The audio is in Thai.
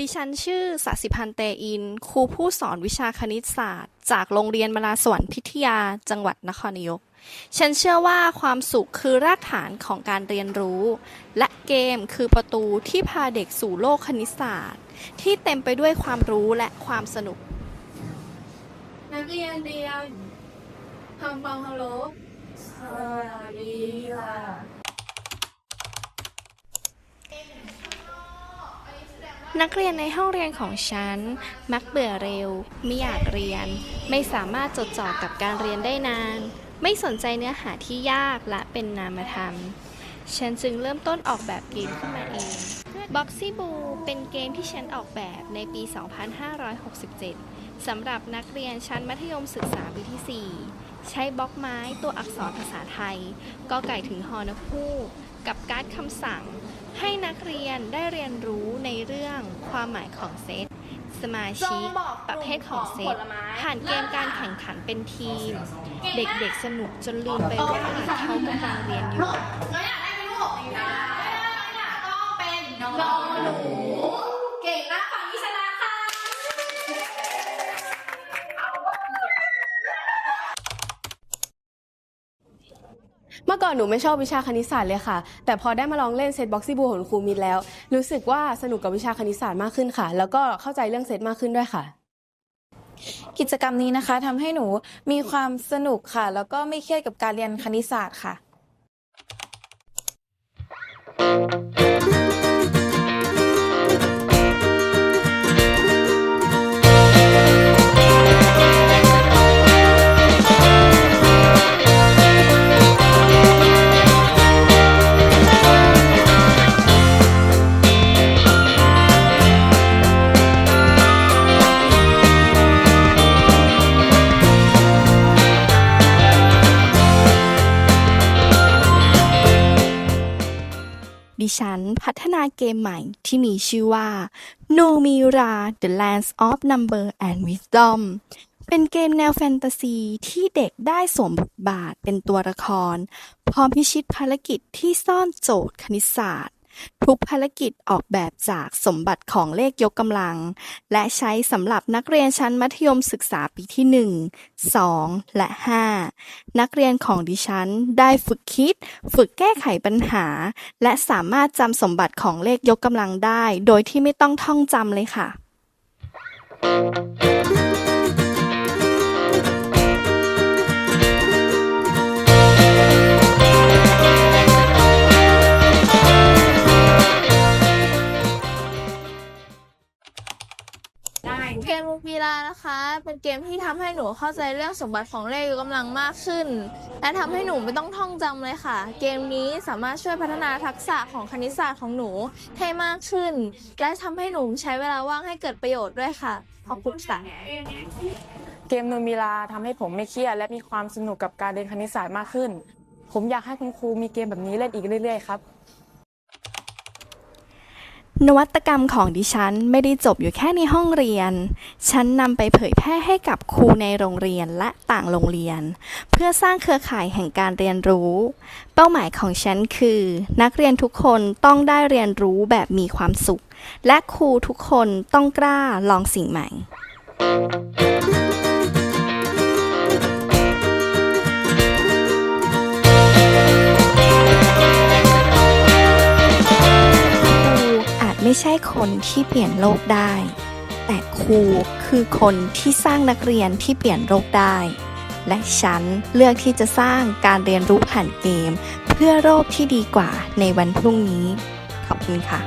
ดิฉันชื่อสสิพันธ์เตอิน ครูผู้สอนวิชาคณิตศาสตร์ จากโรงเรียนมลาสวรรค์พิทยา จังหวัดนครนายก ฉันเชื่อว่าความสุขคือรากฐานของการเรียนรู้ และเกมคือประตูที่พาเด็กสู่โลกคณิตศาสตร์ ที่เต็มไปด้วยความรู้และความสนุก นักเรียนเรียนทำฟังฮัลโหลสวัสดีค่ะ นักเรียนในห้องเรียนของฉัน มักเบื่อเร็ว ไม่อยากเรียน ไม่สามารถจดจ่อกับการเรียนได้นาน ไม่สนใจเนื้อหาที่ยากและเป็นนามธรรม ฉันจึงเริ่มต้นออกแบบเกมขึ้นมาเอง Boxy Boo เป็นเกมที่ฉันออกแบบในปี 2567 สำหรับนักเรียนชั้นมัธยมศึกษาปีที่ 4 ใช้บล็อกไม้ตัวอักษรภาษาไทย ก็ไก่ถึงฮอนกฮูก กับการ์ดคำสั่ง ให้นักเรียนได้เรียนรู้ในเรื่องความหมายของเซต สมาชิก ประเภทของเซต ผ่านเกมการแข่งขันเป็นทีม เด็กๆสนุกจนลืมไปว่าเขากำลังเรียนอยู่เราอยากได้เป็นลูกของเราอยากต้องเป็นน้องหนู เก่งมากฝั่งนี้ชนะค่ะ เมื่ อก่อนหนูไม่ชอบวิชาคณิตศาสตร์เลยค่ะ แต่พอได้มาลองเล่นเซตบ็อกซี่บูของครูมิดแล้ว รู้สึกว่าสนุกกับวิชาคณิตศาสตร์มากขึ้นค่ะ แล้วก็เข้าใจเรื่องเซตมากขึ้นด้วยค่ะ กิจกรรมนี้นะคะทำให้หนูมีความสนุกค่ะ แล้วก็ไม่เครียดกับการเรียนคณิตศาสตร์ค่ะ ฉันพัฒนาเกมใหม่ที่มีชื่อว่า Numira The Lands of Number and Wisdom เป็นเกมแนวแฟนตาซีที่เด็กได้สวมบทบาทเป็นตัวละคร พร้อมพิชิตภารกิจที่ซ่อนโจทย์คณิตศาสตร์ ทุกภารกิจออกแบบจากสมบัติของเลขยกกำลัง และใช้สำหรับนักเรียนชั้นมัธยมศึกษาปีที่ 1 2 และ 5 นักเรียนของดิฉันได้ฝึกคิด ฝึกแก้ไขปัญหา และสามารถจำสมบัติของเลขยกกำลังได้ โดยที่ไม่ต้องท่องจำเลยค่ะเนะคะ เป็นเกมที่ทำให้หนูเข้าใจเรื่องสมบัติของเลขยกกำลังมากขึ้น และทำให้หนูไม่ต้องท่องจำเลยค่ะ เกมนี้สามารถช่วยพัฒนาทักษะของคณิตศาสตร์ของหนูให้มากขึ้น และทำให้หนูใช้เวลาว่างให้เกิดประโยชน์ด้วยค่ะ ขอบคุณค่ะเกมนูมีลาทำให้ผมไม่เครียดและมีความสนุกกับการเรียนคณิตศาสตร์มากขึ้น ผมอยากให้คุณครูมีเกมแบบนี้เล่นอีกเรื่อยๆครับ นวัตกรรมของดิฉันไม่ได้จบอยู่แค่ในห้องเรียน ฉันนำไปเผยแพร่ให้กับครูในโรงเรียนและต่างโรงเรียน เพื่อสร้างเครือข่ายแห่งการเรียนรู้ เป้าหมายของฉันคือ นักเรียนทุกคนต้องได้เรียนรู้แบบมีความสุข และครูทุกคนต้องกล้าลองสิ่งใหม่ ไม่ใช่คนที่เปลี่ยนโลกได้ แต่ครูคือคนที่สร้างนักเรียนที่เปลี่ยนโลกได้ และฉันเลือกที่จะสร้างการเรียนรู้ผ่านเกม เพื่อโลกที่ดีกว่าในวันพรุ่งนี้ ขอบคุณค่ะ